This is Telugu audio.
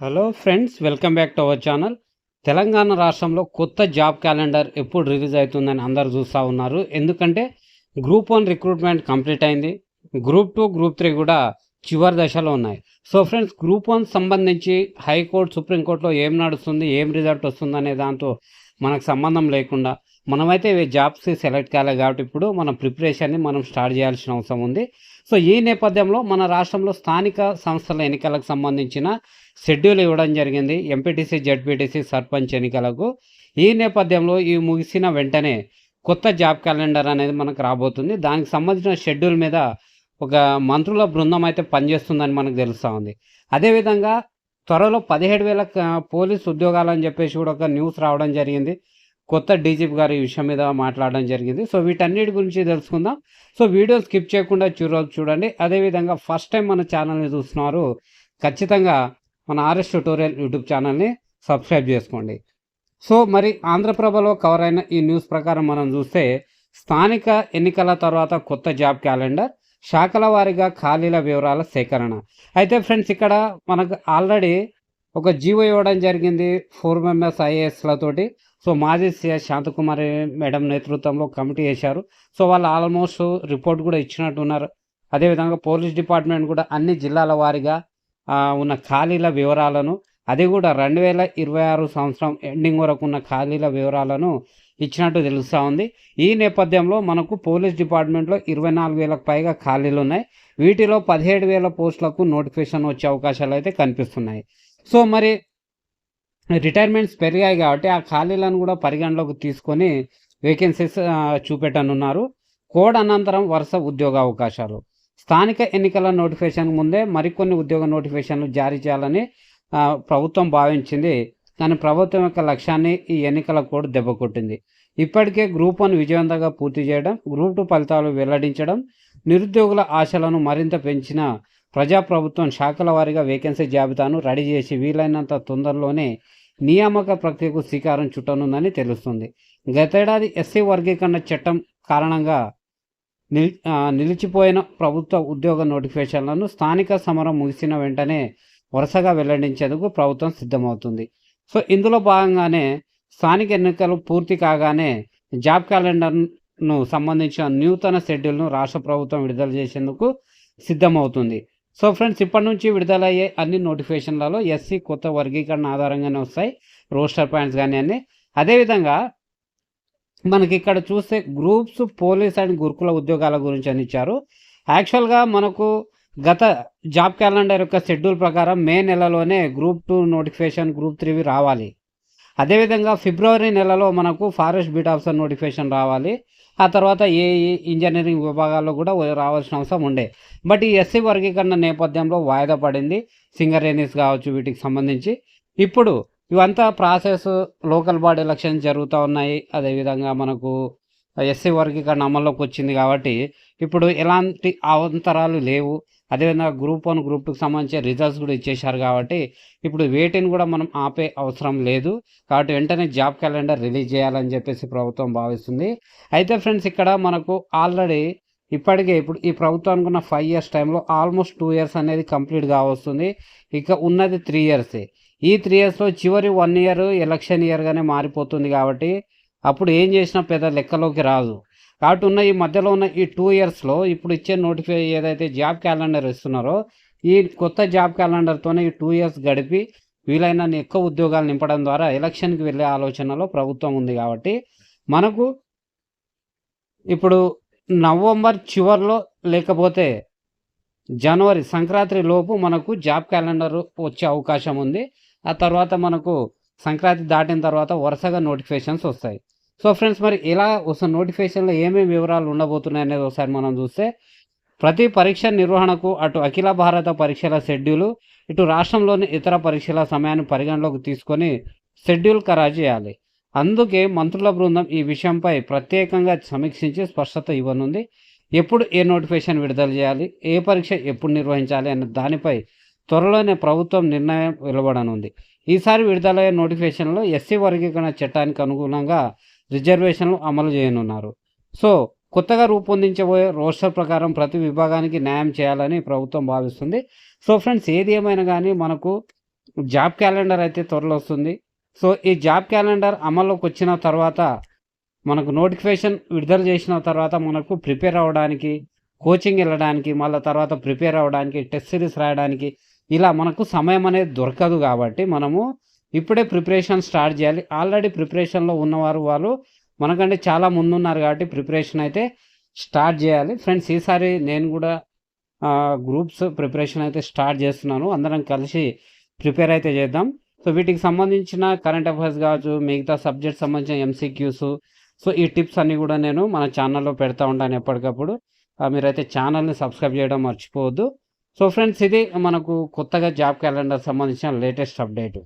Hello friends welcome back to our channel Telangana రాష్ట్రంలో కొత్త జాబ్ క్యాలెండర్ ఎప్పుడు రిలీజ్ అవుతుందని అందరు చూస్తూ ఉన్నారు. ఎందుకంటే గ్రూప్ వన్ రిక్రూట్మెంట్ కంప్లీట్ అయింది. గ్రూప్ టూ గ్రూప్ త్రీ కూడా చివరి దశలో ఉన్నాయి. సో ఫ్రెండ్స్ గ్రూప్ వన్ సంబంధించి హైకోర్టు సుప్రీంకోర్టులో ఏం నడుస్తుంది ఏం రిజల్ట్ వస్తుంది అనే దాంతో మనకు సంబంధం లేకుండా మనమైతే జాబ్స్ సెలెక్ట్ కాలేదు కాబట్టి ఇప్పుడు మన ప్రిపరేషన్ని మనం స్టార్ట్ చేయాల్సిన అవసరం ఉంది. సో ఈ నేపథ్యంలో మన రాష్ట్రంలో స్థానిక సంస్థల ఎన్నికలకు సంబంధించిన షెడ్యూల్ ఇవ్వడం జరిగింది. ఎంపీటీసీ జడ్పీటీసీ సర్పంచ్ ఎన్నికలకు. ఈ నేపథ్యంలో ఈ ముగిసిన వెంటనే కొత్త జాబ్ క్యాలెండర్ అనేది మనకు రాబోతుంది. దానికి సంబంధించిన షెడ్యూల్ మీద ఒక మంత్రుల బృందం అయితే పనిచేస్తుందని మనకు తెలుస్తూ ఉంది. అదేవిధంగా త్వరలో పదిహేడు వేల పోలీస్ ఉద్యోగాలు అని చెప్పేసి కూడా ఒక న్యూస్ రావడం జరిగింది. కొత్త డీజీపీ గారు ఈ విషయం మీద మాట్లాడడం జరిగింది. సో వీటన్నిటి గురించి తెలుసుకుందాం. సో వీడియో స్కిప్ చేయకుండా చూడ చూడండి. అదేవిధంగా ఫస్ట్ టైం మన ఛానల్ని చూస్తున్నారు ఖచ్చితంగా మన ఆర్ఎస్ ట్యూటోరియల్ యూట్యూబ్ ఛానల్ని సబ్స్క్రైబ్ చేసుకోండి. సో మరి ఆంధ్రప్రభలో కవర్ అయిన ఈ న్యూస్ ప్రకారం మనం చూస్తే స్థానిక ఎన్నికల తర్వాత కొత్త జాబ్ క్యాలెండర్ శాఖల వారీగా ఖాళీల వివరాల సేకరణ. అయితే ఫ్రెండ్స్ ఇక్కడ మనకు ఆల్రెడీ ఒక జీవో ఇవ్వడం జరిగింది ఫోర్ మెంబర్స్ ఐఏఎస్లతోటి. సో మాజీ సిఎస్ శాంతకుమారి మేడం నేతృత్వంలో కమిటీ వేశారు. సో వాళ్ళు ఆల్మోస్ట్ రిపోర్ట్ కూడా ఇచ్చినట్టు ఉన్నారు అదేవిధంగా పోలీస్ డిపార్ట్మెంట్ కూడా అన్ని జిల్లాల వారీగా ఉన్న ఖాళీల వివరాలను అది కూడా రెండు వేల ఇరవై ఆరు సంవత్సరం ఎండింగ్ వరకు ఉన్న ఖాళీల వివరాలను ఇచ్చినట్టు తెలుస్తూ ఉంది. ఈ నేపథ్యంలో మనకు పోలీస్ డిపార్ట్మెంట్లో ఇరవై నాలుగు వేలకు పైగా ఖాళీలు ఉన్నాయి. వీటిలో పదిహేడు వేల పోస్టులకు నోటిఫికేషన్ వచ్చే అవకాశాలు అయితే కనిపిస్తున్నాయి. సో మరి రిటైర్మెంట్స్ పెరిగాయి కాబట్టి ఆ ఖాళీలను కూడా పరిగణలోకి తీసుకొని వేకెన్సీస్ చూపెట్టనున్నారు. కోడ్ అనంతరం వరుస ఉద్యోగ అవకాశాలు. స్థానిక ఎన్నికల నోటిఫికేషన్ ముందే మరికొన్ని ఉద్యోగ నోటిఫికేషన్లు జారీ చేయాలని ప్రభుత్వం భావించింది. కానీ ప్రభుత్వం యొక్క లక్ష్యాన్ని ఈ ఎన్నికల కోడ్ దెబ్బకొట్టింది. ఇప్పటికే గ్రూప్ వన్ విజయవంతంగా పూర్తి చేయడం గ్రూప్ టూ ఫలితాలు వెల్లడించడం నిరుద్యోగుల ఆశలను మరింత పెంచిన ప్రజాప్రభుత్వం శాఖల వారీగా వేకెన్సీ జాబితాను రెడీ చేసి వీలైనంత తొందరలోనే నియామక ప్రక్రియకు శ్రీకారం చుట్టనుందని తెలుస్తుంది. గతేడాది ఎస్సీ వర్గీకరణ చట్టం కారణంగా నిల్ నిలిచిపోయిన ప్రభుత్వ ఉద్యోగ నోటిఫికేషన్లను స్థానిక సమరం ముగిసిన వెంటనే వరుసగా వెల్లడించేందుకు ప్రభుత్వం సిద్ధమవుతుంది. సో ఇందులో భాగంగానే స్థానిక ఎన్నికలు పూర్తి కాగానే జాబ్ క్యాలెండర్ను సంబంధించిన నూతన షెడ్యూల్ను రాష్ట్ర ప్రభుత్వం విడుదల చేసేందుకు సిద్ధమవుతుంది. సో ఫ్రెండ్స్ ఇప్పటి నుంచి విడుదలయ్యే అన్ని నోటిఫికేషన్లలో ఎస్సీ కొత్త వర్గీకరణ ఆధారంగానే వస్తాయి రోస్టర్ పాయింట్స్ కానీ అన్నీ. అదేవిధంగా మనకి ఇక్కడ చూస్తే గ్రూప్స్ పోలీస్ అండ్ గురుకుల ఉద్యోగాల గురించి అని ఇచ్చారు యాక్చువల్గా మనకు గత జాబ్ క్యాలెండర్ యొక్క షెడ్యూల్ ప్రకారం మే నెలలోనే గ్రూప్ టూ నోటిఫికేషన్ గ్రూప్ త్రీవి రావాలి. అదేవిధంగా ఫిబ్రవరి నెలలో మనకు ఫారెస్ట్ బీట్ ఆఫీసర్ నోటిఫికేషన్ రావాలి. ఆ తర్వాత ఏ ఇంజనీరింగ్ విభాగాల్లో కూడా రావాల్సిన అవసరం ఉండే. బట్ ఈ ఎస్సీ వర్గీకరణ నేపథ్యంలో వాయిదా పడింది. సింగరేణిస్ కావచ్చు వీటికి సంబంధించి. ఇప్పుడు ఇవంతా ప్రాసెస్ లోకల్ బాడీ ఎలక్షన్స్ జరుగుతూ ఉన్నాయి. అదేవిధంగా మనకు ఎస్సీ వర్గీకరణ అమల్లోకి వచ్చింది కాబట్టి ఇప్పుడు ఎలాంటి అవంతరాలు లేవు. అదేవిధంగా గ్రూప్ వన్ గ్రూప్ టూకి సంబంధించి రిజల్ట్స్ కూడా ఇచ్చేశారు కాబట్టి ఇప్పుడు వేటిని కూడా మనం ఆపే అవసరం లేదు. కాబట్టి వెంటనే జాబ్ క్యాలెండర్ రిలీజ్ చేయాలని చెప్పేసి ప్రభుత్వం భావిస్తుంది. అయితే ఫ్రెండ్స్ ఇక్కడ మనకు ఆల్రెడీ ఇప్పటికే ఇప్పుడు ఈ ప్రభుత్వం అనుకున్న ఫైవ్ ఇయర్స్ టైంలో ఆల్మోస్ట్ టూ ఇయర్స్ అనేది కంప్లీట్ కావస్తుంది ఇక ఉన్నది త్రీ ఇయర్సే ఈ త్రీ ఇయర్స్లో చివరి వన్ ఇయర్ ఎలక్షన్ ఇయర్గానే మారిపోతుంది కాబట్టి అప్పుడు ఏం చేసినా పెద్ద లెక్కలోకి రాదు. కాబట్టి ఉన్న ఈ మధ్యలో ఉన్న ఈ టూ ఇయర్స్లో ఇప్పుడు ఇచ్చే నోటిఫై ఏదైతే జాబ్ క్యాలెండర్ ఇస్తున్నారో ఈ కొత్త జాబ్ క్యాలెండర్తోనే ఈ టూ ఇయర్స్ గడిపి వీలైనన్ని ఎక్కువ ఉద్యోగాలు నింపడం ద్వారా ఎలక్షన్కి వెళ్ళే ఆలోచనలో ప్రభుత్వం ఉంది కాబట్టి మనకు ఇప్పుడు నవంబర్ చివరిలో లేకపోతే జనవరి సంక్రాంతి లోపు మనకు జాబ్ క్యాలెండర్ వచ్చే అవకాశం ఉంది. ఆ తర్వాత మనకు సంక్రాంతి దాటిన తర్వాత వరుసగా నోటిఫికేషన్స్ వస్తాయి. సో ఫ్రెండ్స్ మరి ఇలా వస్తున్న నోటిఫికేషన్లో ఏమేమి వివరాలు ఉండబోతున్నాయి అనేది ఒకసారి మనం చూస్తే ప్రతి పరీక్ష నిర్వహణకు అటు అఖిల భారత పరీక్షల షెడ్యూలు ఇటు రాష్ట్రంలోని ఇతర పరీక్షల సమయాన్ని పరిగణలోకి తీసుకొని షెడ్యూల్ ఖరారు చేయాలి. అందుకే మంత్రుల బృందం ఈ విషయంపై ప్రత్యేకంగా సమీక్షించి స్పష్టత ఇవ్వనుంది. ఎప్పుడు ఏ నోటిఫికేషన్ విడుదల చేయాలి ఏ పరీక్ష ఎప్పుడు నిర్వహించాలి అనే దానిపై త్వరలోనే ప్రభుత్వం నిర్ణయం వెలువడనుంది. ఈసారి విడుదలయ్యే నోటిఫికేషన్లో ఎస్సీ వర్గీకరణ చట్టానికి అనుగుణంగా రిజర్వేషన్లు అమలు చేయనున్నారు. సో కొత్తగా రూపొందించబోయే రోస్టర్ ప్రకారం ప్రతి విభాగానికి న్యాయం చేయాలని ప్రభుత్వం భావిస్తుంది. సో ఫ్రెండ్స్ ఏది ఏమైనా కానీ మనకు జాబ్ క్యాలెండర్ అయితే త్వరలో వస్తుంది. సో ఈ జాబ్ క్యాలెండర్ అమల్లోకి వచ్చిన తర్వాత మనకు నోటిఫికేషన్ విడుదల చేసిన తర్వాత మనకు ప్రిపేర్ అవ్వడానికి కోచింగ్ వెళ్ళడానికి మళ్ళీ తర్వాత ప్రిపేర్ అవ్వడానికి టెస్ట్ సిరీస్ రాయడానికి ఇలా మనకు సమయం అనేది దొరకదు కాబట్టి మనము ఇప్పుడే ప్రిపరేషన్ స్టార్ట్ చేయాలి. ఆల్రెడీ ప్రిపరేషన్లో ఉన్నవారు వాళ్ళు మనకంటే చాలా ముందున్నారు కాబట్టి ప్రిపరేషన్ అయితే స్టార్ట్ చేయాలి. ఫ్రెండ్స్ ఈసారి నేను కూడా గ్రూప్స్ ప్రిపరేషన్ అయితే స్టార్ట్ చేస్తున్నాను. అందరం కలిసి ప్రిపేర్ అయితే చేద్దాం. సో వీటికి సంబంధించిన కరెంట్ అఫైర్స్ కావచ్చు మిగతా సబ్జెక్ట్ సంబంధించిన ఎంసీక్యూస్ సో ఈ టిప్స్ అన్నీ కూడా నేను మన ఛానల్లో పెడతా ఉంటాను ఎప్పటికప్పుడు. ఆ, మీరైతే ఛానల్ని సబ్స్క్రైబ్ చేయడం మర్చిపోవద్దు. సో ఫ్రెండ్స్ ఇది మనకు కొత్తగా జాబ్ క్యాలెండర్ సంబంధించిన లేటెస్ట్ అప్డేట్.